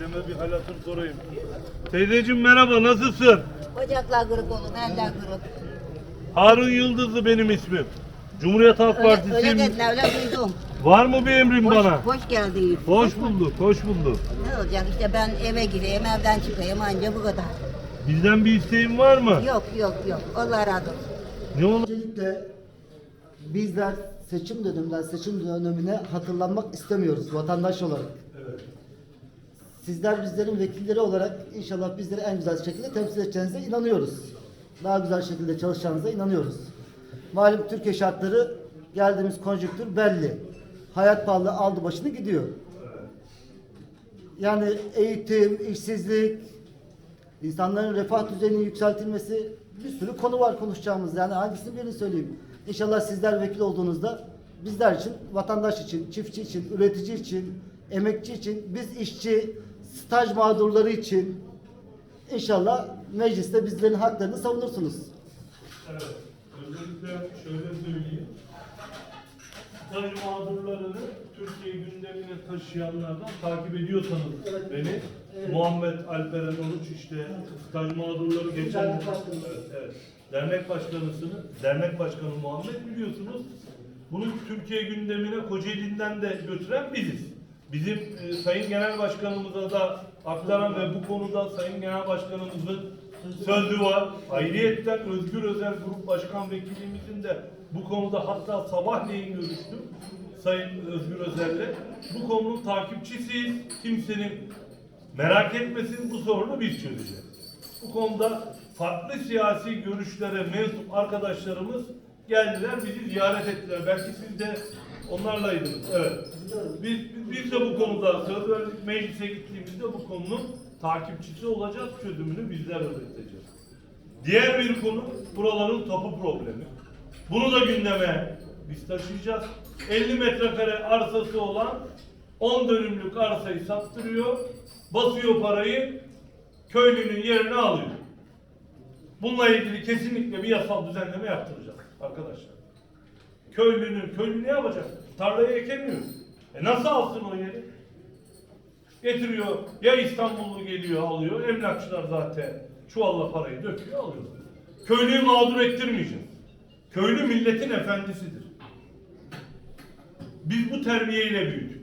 Teyzeme bir hal hatır sorayım. Teyzeciğim merhaba nasılsın? Bacaklar kırık olun, eller kırık. Harun Yıldızlı benim ismim. Cumhuriyet Halk Öyle, öyle Partisi'yim. dediler, öyle duydum. Var mı bir emrin Hoş, bana? hoş geldin. Hoş bulduk, hoş bulduk. Ne olacak işte ben eve gireyim, evden çıkayım anca bu kadar. Bizden bir isteğin var mı? Yok yok yok, Allah razı olsun. Ne olur? Öncelikle bizler seçim döneminden seçim dönemine hatırlanmak istemiyoruz vatandaş olarak. Sizler bizlerin vekilleri olarak inşallah bizleri en güzel şekilde temsil edeceğinize inanıyoruz. Daha güzel şekilde çalışacağınıza inanıyoruz. Malum Türkiye şartları geldiğimiz konjüktür belli. Hayat pahalı aldı başını gidiyor. Yani eğitim, işsizlik, insanların refah düzeyinin yükseltilmesi bir sürü konu var konuşacağımız. Yani hangisini birini söyleyeyim. İnşallah sizler vekil olduğunuzda bizler için, vatandaş için, çiftçi için, üretici için, emekçi için, biz işçi, staj mağdurları için inşallah mecliste bizlerin haklarını savunursunuz. Evet. Öncelikle şöyle söyleyeyim. Staj mağdurlarını Türkiye gündemine taşıyanlardan takip ediyorsanız beni Muhammed Alperen Oruç işte staj mağdurları geçen Dernek başkanı. Evet, evet. dernek başkanısını dernek başkanı Muhammed biliyorsunuz. Bunu Türkiye gündemine Kocaeli'nden de götüren biziz. Bizim e, Sayın Genel Başkanımıza da aktaran ve bu konuda Sayın Genel Başkanımızın sözü var. Ayrıyetten Özgür Özel Grup Başkan Vekilimizin de bu konuda hatta sabahleyin görüştüm Sayın Özgür Özel'le. Bu konunun takipçisiyiz. Kimsenin merak etmesin bu sorunu biz çözeceğiz. Bu konuda farklı siyasi görüşlere mensup arkadaşlarımız geldiler, bizi ziyaret ettiler. Belki siz de onlarlaydınız. Evet. Biz, biz de bu konuda söz verdik. Meclise gittiğimizde bu konunun takipçisi olacağız. Çözümünü bizler üreteceğiz. Diğer bir konu buraların tapu problemi. Bunu da gündeme biz taşıyacağız. 50 metrekare arsası olan 10 dönümlük arsayı sattırıyor. Basıyor parayı köylünün yerine alıyor. Bununla ilgili kesinlikle bir yasal düzenleme yaptıracağız arkadaşlar. Köylünün, köylü ne yapacak? Tarlayı ekemiyor. E nasıl alsın o yeri? Getiriyor, ya İstanbullu geliyor alıyor, emlakçılar zaten çuvalla parayı döküyor alıyor. Köylüyü mağdur ettirmeyeceğiz. Köylü milletin efendisidir. Biz bu terbiyeyle büyüdük.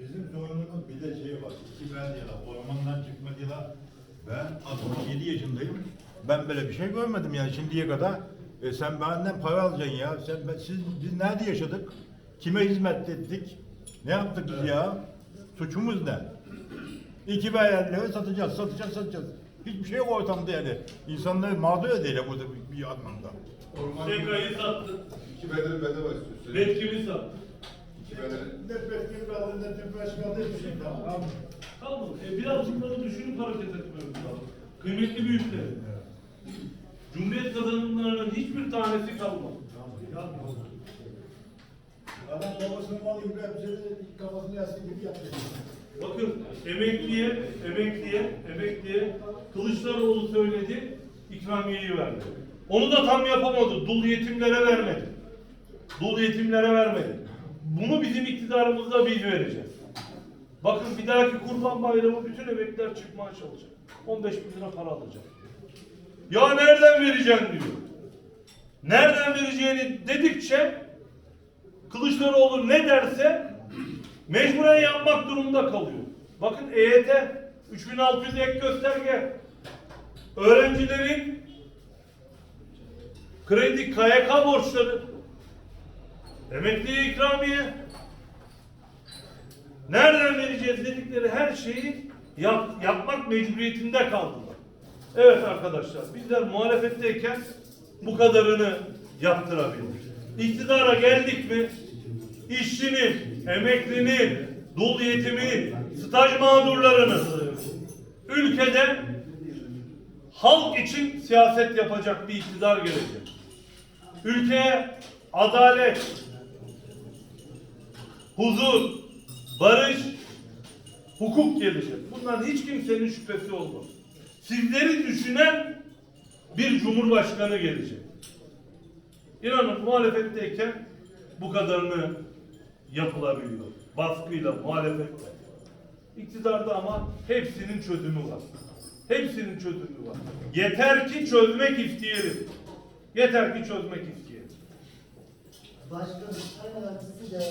Bizim zorunluluğumuz bir de şey var. İki ben yıla, ormandan çıkma yıla. Ben 67 yaşındayım. Ben böyle bir şey görmedim yani şimdiye kadar. E sen benden para alacaksın ya. Sen, ben, siz, biz nerede yaşadık? Kime hizmet ettik? Ne yaptık biz ya? Suçumuz ne? İki beyenleri satacağız, satacağız, satacağız. Hiçbir şey yok ortamda yani. İnsanları mağdur edeyle burada bir, bir anlamda. Şekayı sattı, İki bedel bedel istiyorsun. betkimi sattı. İki bedel. Nefret gibi kaldı, nefret gibi kaldı. bir şey kaldı. Kalmadı. E, biraz bunları düşünüp hareket etmemiz lazım. Kıymetli büyükler. Cumhuriyet kazanımlarının hiçbir tanesi kalmadı. Adam babasının malı gibi hepsini kafasını yastık gibi yaptı. Bakın emekliye, emekliye, emekliye Kılıçdaroğlu söyledi, ikramiyeyi verdi. Onu da tam yapamadı. Dul yetimlere vermedi. Dul yetimlere vermedi. Bunu bizim iktidarımızda biz vereceğiz. Bakın bir dahaki kurban bayramı bütün emekliler çıkmaya çalışacak. 15 bin lira para alacak. Ya nereden vereceksin diyor. Nereden vereceğini dedikçe Kılıçdaroğlu ne derse mecburen yapmak durumunda kalıyor. Bakın EYT 3600 ek gösterge öğrencilerin kredi KYK borçları emekliye ikramiye nereden vereceğiz her şeyi yap, yapmak mecburiyetinde kaldılar. Evet arkadaşlar bizler muhalefetteyken bu kadarını yaptırabildik. İktidara geldik mi işçinin, emeklinin, dul yetiminin, staj mağdurlarının ülkede halk için siyaset yapacak bir iktidar gelecek. Ülkeye adalet, huzur, barış, hukuk gelecek. Bundan hiç kimsenin şüphesi olmaz. Sizleri düşünen bir cumhurbaşkanı gelecek. İnanın muhalefetteyken bu kadarını yapılabiliyor. Baskıyla, muhalefetle. iktidarda ama hepsinin çözümü var. Hepsinin çözümü var. Yeter ki çözmek isteyelim. Yeter ki çözmek isteyelim. Başkanım önemlisi de